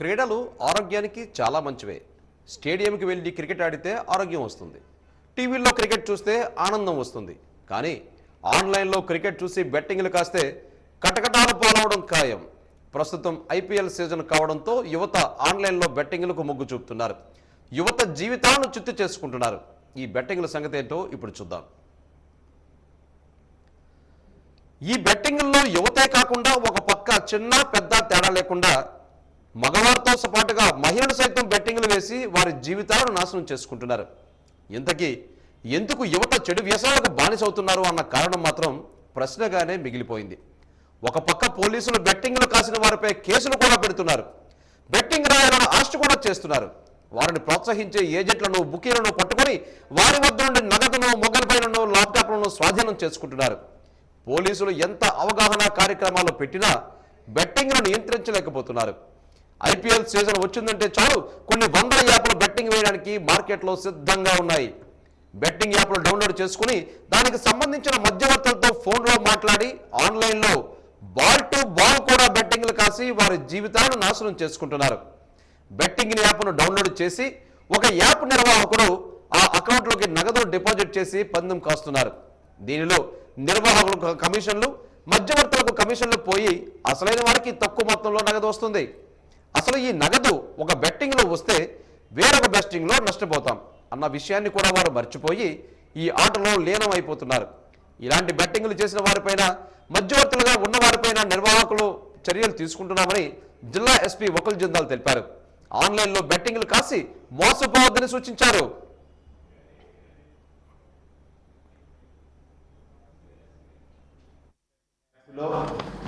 క్రీడలు ఆరోగ్యానికి చాలా మంచివే. స్టేడియంకి వెళ్ళి క్రికెట్ ఆడితే ఆరోగ్యం వస్తుంది. టీవీల్లో క్రికెట్ చూస్తే ఆనందం వస్తుంది. కానీ ఆన్లైన్లో క్రికెట్ చూసి బెట్టింగ్లు కాస్తే కటకటాలు పాలవడం ఖాయం. ప్రస్తుతం ఐపీఎల్ సీజన్ కావడంతో యువత ఆన్లైన్లో బెట్టింగ్లకు మొగ్గు చూపుతున్నారు. యువత జీవితాలను చిత్తు చేసుకుంటున్నారు. ఈ బెట్టింగ్ల సంగతి ఏంటో ఇప్పుడు చూద్దాం. ఈ బెట్టింగ్ల్లో యువతే కాకుండా ఒక పక్క చిన్న పెద్ద తేడా లేకుండా మగవారితో పాటుగా మహిళలు సైతం బెట్టింగ్లు వేసి వారి జీవితాలను నాశనం చేసుకుంటున్నారు. ఇంతకీ ఎందుకు యువత చెడు వ్యసనాలకు బానిసవుతున్నారు అన్న కారణం మాత్రం ప్రశ్నగానే మిగిలిపోయింది. ఒక పక్క పోలీసులు బెట్టింగ్లు కాసిన వారిపై కేసులు కూడా పెడుతున్నారు. బెట్టింగ్ రాయాలని ఆశ కూడా చేస్తున్నారు. వారిని ప్రోత్సహించే ఏజెంట్లను బుకీలను పట్టుకొని వారి వద్ద నుండి నగదును మొబైల్ ఫోన్లను ల్యాప్టాప్లను స్వాధీనం చేసుకుంటున్నారు. పోలీసులు ఎంత అవగాహన కార్యక్రమాలు పెట్టినా బెట్టింగ్ను నియంత్రించలేకపోతున్నారు. ఐపీఎల్ సీజన్ వచ్చిందంటే చాలు. కొన్ని వందల యాప్లు బెట్టింగ్ వేయడానికి మార్కెట్లో సిద్ధంగా ఉన్నాయి. బెట్టింగ్ యాప్లు డౌన్లోడ్ చేసుకుని దానికి సంబంధించిన మధ్యవర్తులతో ఫోన్లో మాట్లాడి ఆన్లైన్లో బాల్ టు బాల్ కూడా బెట్టింగ్లు కాసి వారి జీవితాలను నాశనం చేసుకుంటున్నారు. బెట్టింగ్ యాప్ను డౌన్లోడ్ చేసి ఒక యాప్ నిర్వాహకుడు ఆ అకౌంట్లోకి నగదు డిపాజిట్ చేసి పందెం కాస్తున్నారు. దీనిలో నిర్వాహకులకు కమిషన్లు మధ్యవర్తులకు కమిషన్లు పోయి అసలైన వారికి తక్కువ మొత్తంలో నగదు వస్తుంది. అసలు ఈ నగదు ఒక బెట్టింగ్లో వస్తే వేరొక బెట్టింగ్లో నష్టపోతాం అన్న విషయాన్ని కూడా వారు మర్చిపోయి ఈ ఆటలో లీనం అయిపోతున్నారు ఇలాంటి బెట్టింగ్లు చేసిన వారిపైన మధ్యవర్తులుగా ఉన్న వారిపైన నిర్వాహకులు చర్యలు తీసుకుంటున్నామని జిల్లా ఎస్పీ వకుల్ జిందాల్ తెలిపారు. ఆన్లైన్లో బెట్టింగ్లు కాసి మోసపోవద్దని సూచించారు.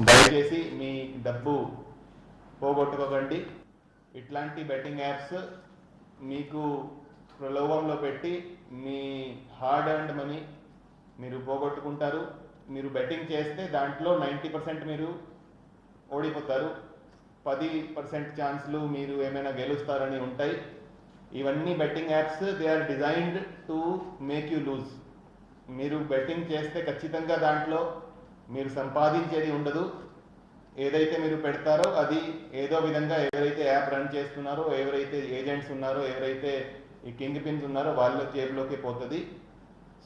దయచేసి మీ డబ్బు పోగొట్టుకోకండి. ఇట్లాంటి బెట్టింగ్ యాప్స్ మీకు ప్రలోభంలో పెట్టి మీ హార్డ్ అండ్ మనీ మీరు పోగొట్టుకుంటారు. మీరు బెట్టింగ్ చేస్తే దాంట్లో నైంటీ పర్సెంట్ మీరు ఓడిపోతారు. పది పర్సెంట్ ఛాన్స్లు మీరు ఏమైనా గెలుస్తారని ఉంటాయి. ఇవన్నీ betting apps they are designed to make you lose మీరు బెట్టింగ్ చేస్తే ఖచ్చితంగా దాంట్లో మీరు సంపాదించేది ఉండదు. ఏదైతే మీరు పెడతారో అది ఏదో విధంగా ఎవరైతే యాప్ రన్ చేస్తున్నారో ఎవరైతే ఏజెంట్స్ ఉన్నారో ఎవరైతే ఈ కింగ్ పిన్స్ ఉన్నారో వాళ్ళ జేబులోకి పోతుంది.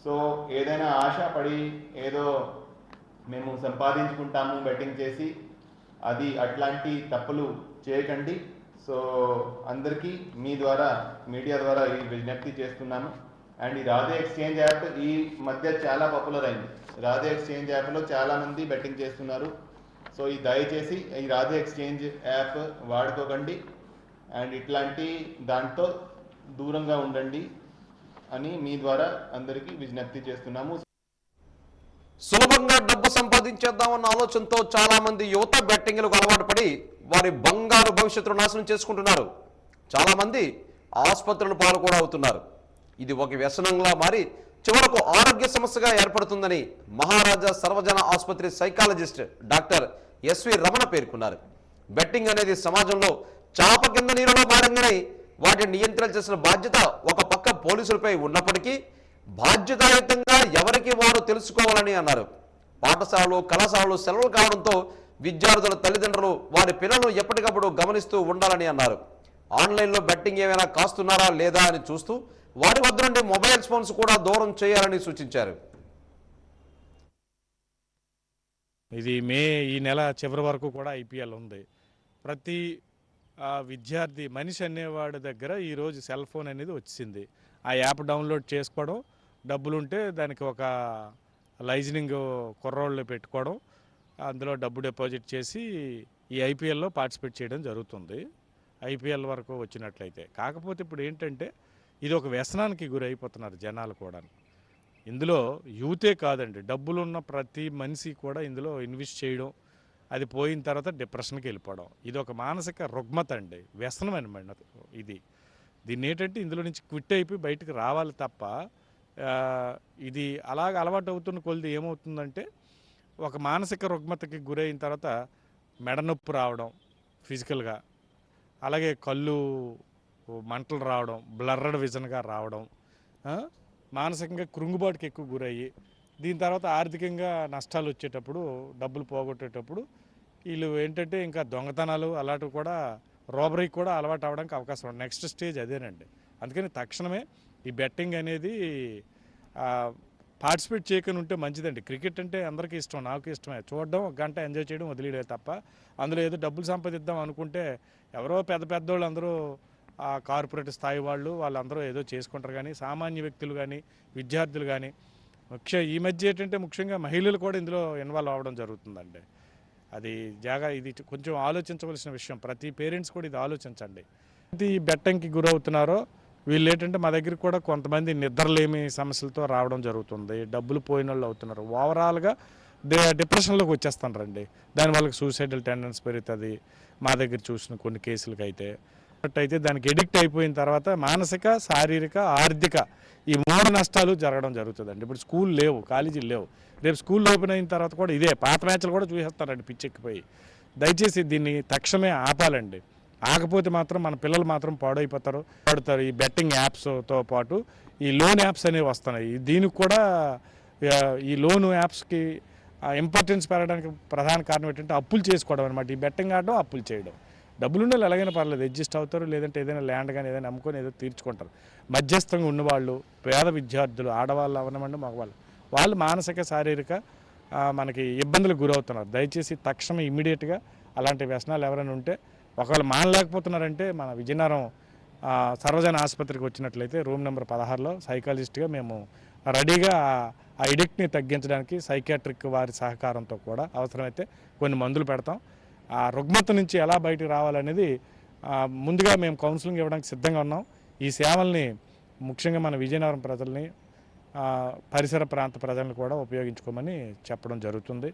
సో ఏదైనా ఆశ పడి ఏదో మేము సంపాదించుకుంటాము బెట్టింగ్ చేసి అది అట్లాంటి తప్పులు చేయకండి. సో అందరికీ మీ ద్వారా మీడియా ద్వారా ఈ విజ్ఞప్తి చేస్తున్నాను. అండ్ ఈ రాధే ఎక్స్చేంజ్ యాప్ ఈ మధ్య చాలా పాపులర్ అయింది. రాధే ఎక్స్చేంజ్ యాప్లో చాలా మంది బెట్టింగ్ చేస్తున్నారు. సో ఈ దయచేసి ఈ రాజా ఎక్స్చేంజ్ యాప్ వాడుకోకండి. అండ్ ఇట్లాంటి దాంతో దూరంగా ఉండండి అని మీ ద్వారా అందరికీ విజ్ఞప్తి చేస్తున్నాము. సులభంగా డబ్బు సంపాదించేద్దామన్న ఆలోచనతో చాలా మంది యువత బెట్టింగ్లకు అలవాటు పడి వారి బంగారు భవిష్యత్తును నాశనం చేసుకుంటున్నారు. చాలా మంది ఆసుపత్రుల పాలు కూడా అవుతున్నారు. ఇది ఒక వ్యసనంలా మారి చివరకు ఆరోగ్య సమస్యగా ఏర్పడుతుందని మహారాజా సర్వజన ఆసుపత్రి సైకాలజిస్ట్ డాక్టర్ ఎస్వి రమణ పేర్కొన్నారు. బెట్టింగ్ అనేది సమాజంలో చాప కింద నీరులో మారిందని వాటిని నియంత్రించాల్సిన బాధ్యత ఒక పక్క పోలీసులపై ఉన్నప్పటికీ బాధ్యతాయుతంగా ఎవరికి వారు తెలుసుకోవాలని అన్నారు. పాఠశాలలు కళాశాలలు సెలవులు కావడంతో విద్యార్థుల తల్లిదండ్రులు వారి పిల్లలను ఎప్పటికప్పుడు గమనిస్తూ ఉండాలని అన్నారు. ఆన్లైన్లో బెట్టింగ్ ఏమైనా కాస్తున్నారా లేదా అని చూస్తూ వారి వద్ద నుండి మొబైల్ ఫోన్స్ కూడా దూరం చేయాలని సూచించారు. ఇది మే ఈ నెల చివరి వరకు కూడా ఐపీఎల్ ఉంది. ప్రతి ఆ, విద్యార్థి మనిషి అనేవాడి దగ్గర ఈరోజు సెల్ ఫోన్ అనేది వచ్చింది. ఆ యాప్ డౌన్లోడ్ చేసుకోవడం డబ్బులు ఉంటే దానికి ఒక లైజనింగ్ కుర్రోళ్ళు పెట్టుకోవడం అందులో డబ్బు డిపాజిట్ చేసి ఈ ఐపీఎల్లో పార్టిసిపేట్ చేయడం జరుగుతుంది. ఐపీఎల్ వరకు వచ్చినట్లయితే. కాకపోతే ఇప్పుడు ఏంటంటే ఇది ఒక వ్యసనానికి గురి అయిపోతున్నారు జనాలు కూడా ఇందులో యూతే కాదండి. డబ్బులున్న ప్రతి మనిషి కూడా ఇందులో ఇన్వెస్ట్ చేయడం అది పోయిన తర్వాత డిప్రెషన్కి వెళ్ళిపోవడం. ఇది ఒక మానసిక రుగ్మత అండి. వ్యసనం అనమాట ఇది. దీన్ని ఏంటంటే ఇందులో నుంచి క్విట్ అయిపోయి బయటకు రావాలి తప్ప ఇది అలాగ అలవాటు అవుతున్న కొలిది ఏమవుతుందంటే ఒక మానసిక రుగ్మతకి గురైన తర్వాత మెడ నొప్పి రావడం ఫిజికల్గా అలాగే కళ్ళు మంటలు రావడం బ్లర్రడ్ విజన్గా రావడం మానసికంగా కృంగుబాటుకి ఎక్కువ గురయ్యి దీని తర్వాత ఆర్థికంగా నష్టాలు వచ్చేటప్పుడు డబ్బులు పోగొట్టేటప్పుడు వీళ్ళు ఏంటంటే ఇంకా దొంగతనాలు అలాంటివి కూడా రోబరీకి కూడా అలవాటు అవ్వడానికి అవకాశం ఉంది. నెక్స్ట్ స్టేజ్ అదేనండి. అందుకని తక్షణమే ఈ బెట్టింగ్ అనేది పార్టిసిపేట్ చేయకుండా ఉంటే మంచిదండి. క్రికెట్ అంటే అందరికీ ఇష్టం నాకు ఇష్టమే. చూడడం ఒక గంట ఎంజాయ్ చేయడం వదిలేయడం తప్ప అందులో ఏదో డబ్బులు సంపాదిద్దాం అనుకుంటే ఎవరో పెద్ద పెద్దోళ్ళు అందరూ ఆ కార్పొరేట్ స్థాయి వాళ్ళు వాళ్ళందరూ ఏదో చేసుకుంటారు కానీ సామాన్య వ్యక్తులు కానీ విద్యార్థులు కానీ ముఖ్య ఈ మధ్య ఏంటంటే ముఖ్యంగా మహిళలు కూడా ఇందులో ఇన్వాల్వ్ అవ్వడం జరుగుతుందండి. అది జాగా ఇది కొంచెం ఆలోచించవలసిన విషయం. ప్రతి పేరెంట్స్ కూడా ఇది ఆలోచించండి. ఇది బెట్టంకి గురవుతున్నారో వీళ్ళు ఏంటంటే మా దగ్గర కూడా కొంతమంది నిద్రలేమి సమస్యలతో రావడం జరుగుతుంది. డబ్బులు పోయిన వాళ్ళు అవుతున్నారు. ఓవరాల్గా డే డిప్రెషన్లోకి వచ్చేస్తారండి. దాని వాళ్ళకి సూసైడల్ టెండెన్స్ పెరుగుతుంది. మా దగ్గర చూసిన కొన్ని కేసులకి అయితే అయితే దానికి ఎడిక్ట్ అయిపోయిన తర్వాత మానసిక శారీరక ఆర్థిక ఈ మూడు నష్టాలు జరగడం జరుగుతుందండి. ఇప్పుడు స్కూల్ లేవు కాలేజీలు లేవు. రేపు స్కూల్ ఓపెన్ అయిన తర్వాత కూడా ఇదే పాత మ్యాచ్లు కూడా చూసేస్తారండి పిచ్చెక్కిపోయి. దయచేసి దీన్ని తక్షణమే ఆపాలండి. ఆకపోతే మాత్రం మన పిల్లలు మాత్రం పాడైపోతారు పాడుతారు ఈ బెట్టింగ్ యాప్స్తో పాటు ఈ లోన్ యాప్స్ అనేవి వస్తున్నాయి. దీనికి కూడా ఈ లోన్ యాప్స్కి ఇంపార్టెన్స్ పెరగడానికి ప్రధాన కారణం ఏంటంటే అప్పులు చేసుకోవడం అనమాట ఈ బెట్టింగ్ ఆడడం అప్పులు చేయడం. డబ్బులు ఉండే ఎలాగైనా పర్లేదు. అడ్జస్ట్ అవుతారు లేదంటే ఏదైనా ల్యాండ్ కానీ ఏదైనా అమ్ముకొని ఏదో తీర్చుకుంటారు. మధ్యస్థంగా ఉన్నవాళ్ళు పేద విద్యార్థులు ఆడవాళ్ళు అవనమండి మగవాళ్ళు వాళ్ళు మానసిక శారీరక మనకి ఇబ్బందులకు గురవుతున్నారు. దయచేసి తక్షణం ఇమ్మీడియట్గా అలాంటి వ్యసనాలు ఎవరైనా ఉంటే ఒకవేళ మానలేకపోతున్నారంటే మన విజయనగరం సర్వజన ఆసుపత్రికి వచ్చినట్లయితే రూమ్ నెంబర్ పదహారులో సైకాలజిస్ట్గా మేము రెడీగా ఆ ఎడిక్ట్ని తగ్గించడానికి సైకాట్రిక్ వారి సహకారంతో కూడా అవసరమైతే కొన్ని మందులు పెడతాం. ఆ రుగ్మత నుంచి ఎలా బయటకు రావాలనేది ముందుగా మేము కౌన్సిలింగ్ ఇవ్వడానికి సిద్ధంగా ఉన్నాం. ఈ సేవల్ని ముఖ్యంగా మన విజయనగరం ప్రజల్ని పరిసర ప్రాంత ప్రజలను కూడా ఉపయోగించుకోమని చెప్పడం జరుగుతుంది.